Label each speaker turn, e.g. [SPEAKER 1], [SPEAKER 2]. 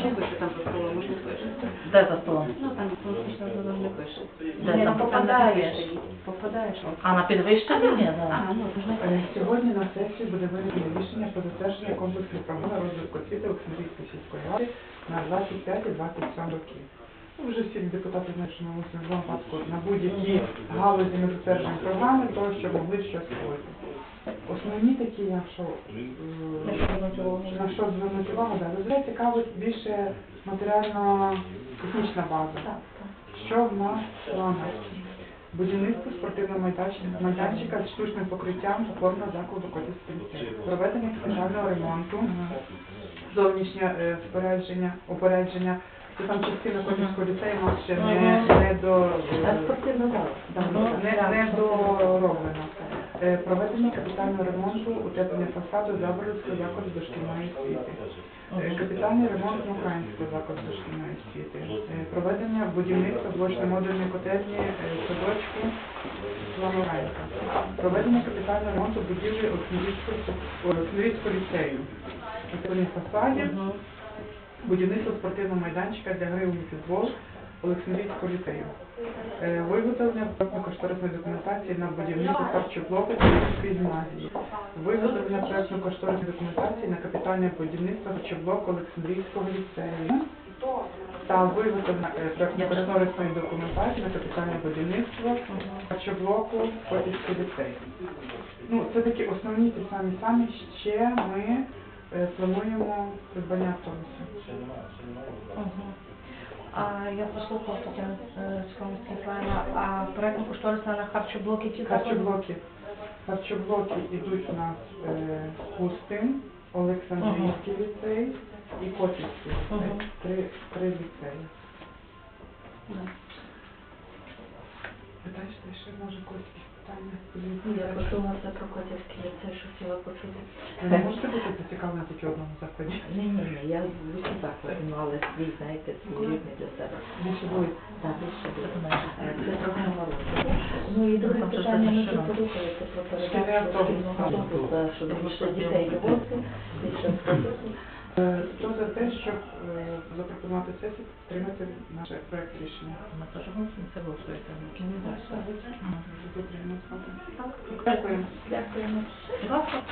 [SPEAKER 1] Що пише там за столом? Може, не пише.
[SPEAKER 2] Де за столом?
[SPEAKER 1] Ну, там фактично воно не пише.
[SPEAKER 2] Де
[SPEAKER 1] Ні,
[SPEAKER 2] там?
[SPEAKER 1] ну, попадаєш. Попадаєш.
[SPEAKER 2] А на підвищенні? Ні,
[SPEAKER 1] А, ну,
[SPEAKER 3] Е, Сьогодні на сесії буде винесено рішення про затвердження комплексної програми розвитку освіти Олександрійської сільської ради на 25-27 роки. Ну, Вже всі депутати знають, що ми мусимо випадку на будь-які галузі ми затверджуємо програми, того, щоб могли щось робити. Основні такі, я що, е, на що звернути увагу, да, дозволяє цікавить більше матеріально-технічна база. Що в нас в планах? Будівництво спортивного майданчика, майданчика з штучним покриттям опорного закладу ліцей. Проведення капітального ремонту, зовнішнє е, спорядження, опередження. Це там частина Котівського ліцею у нас ще не, не до
[SPEAKER 1] Там спортивна зала.
[SPEAKER 3] Не, не дороблено. Е, Проведення капітального ремонту, утеплення фасаду Заборівського закладу дошкільної освіти. Е, Капітальний ремонт Муханського закладу дошкільної освіти. Е, Проведення будівництва блочно-модульної котельні садочку Ламоренка. Проведення капітального ремонту будівлі Олександрійського ліцею. Фасадів, будівництво спортивного майданчика для гри у футбол Олександрійського ліцею. Е, Виготовлення проектно-кошторисної документації на будівництво харчоблоку Київської гімназії. Виготовлення проектно-кошторисної документації на капітальне будівництво харчоблоку Олександрійського ліцею. Та виготовлення е, проектно-кошторисної документації на капітальне будівництво харчоблоку Котівський ліцей. Ну, це такі основні ті самі самі. Ще ми е, плануємо придбання автобусів.
[SPEAKER 4] А я послухала Тетяна Скромська Миколаївна, а проєктно кошторисна на харчоблоки ті?
[SPEAKER 3] Харчоблоки. Харчоблоки йдуть у нас е, Кустин, Олександрійський ліцей і Котівський ліцей. Три, три ліцеї. Ти ще може когось якісь питання?
[SPEAKER 1] Я почулася про Котівський ліцей, що хотіла почути.
[SPEAKER 3] Ви не можете бути зацікавлені тільки одному закладі?
[SPEAKER 1] Ні, ні, ні, я в усі заклади мала свій, знаєте, свій рідний для себе.
[SPEAKER 3] Більше буде.
[SPEAKER 1] Так, більше буде. Е, Це програма розвитку. Ну і друге питання, ми тут
[SPEAKER 2] розширено.
[SPEAKER 1] порухаєте про передачу
[SPEAKER 3] автобус.
[SPEAKER 1] шкільного автобуса, щоб більше дітей довозити, більше автобусів.
[SPEAKER 3] Е, Хто за те, щоб е, запропонувати сесію, підтримати наш проєкт рішення?
[SPEAKER 2] Ми теж голосуємо, це голосуєте.
[SPEAKER 3] Підтримуємо. Дякую.
[SPEAKER 1] Дякуємо.
[SPEAKER 2] Ласка,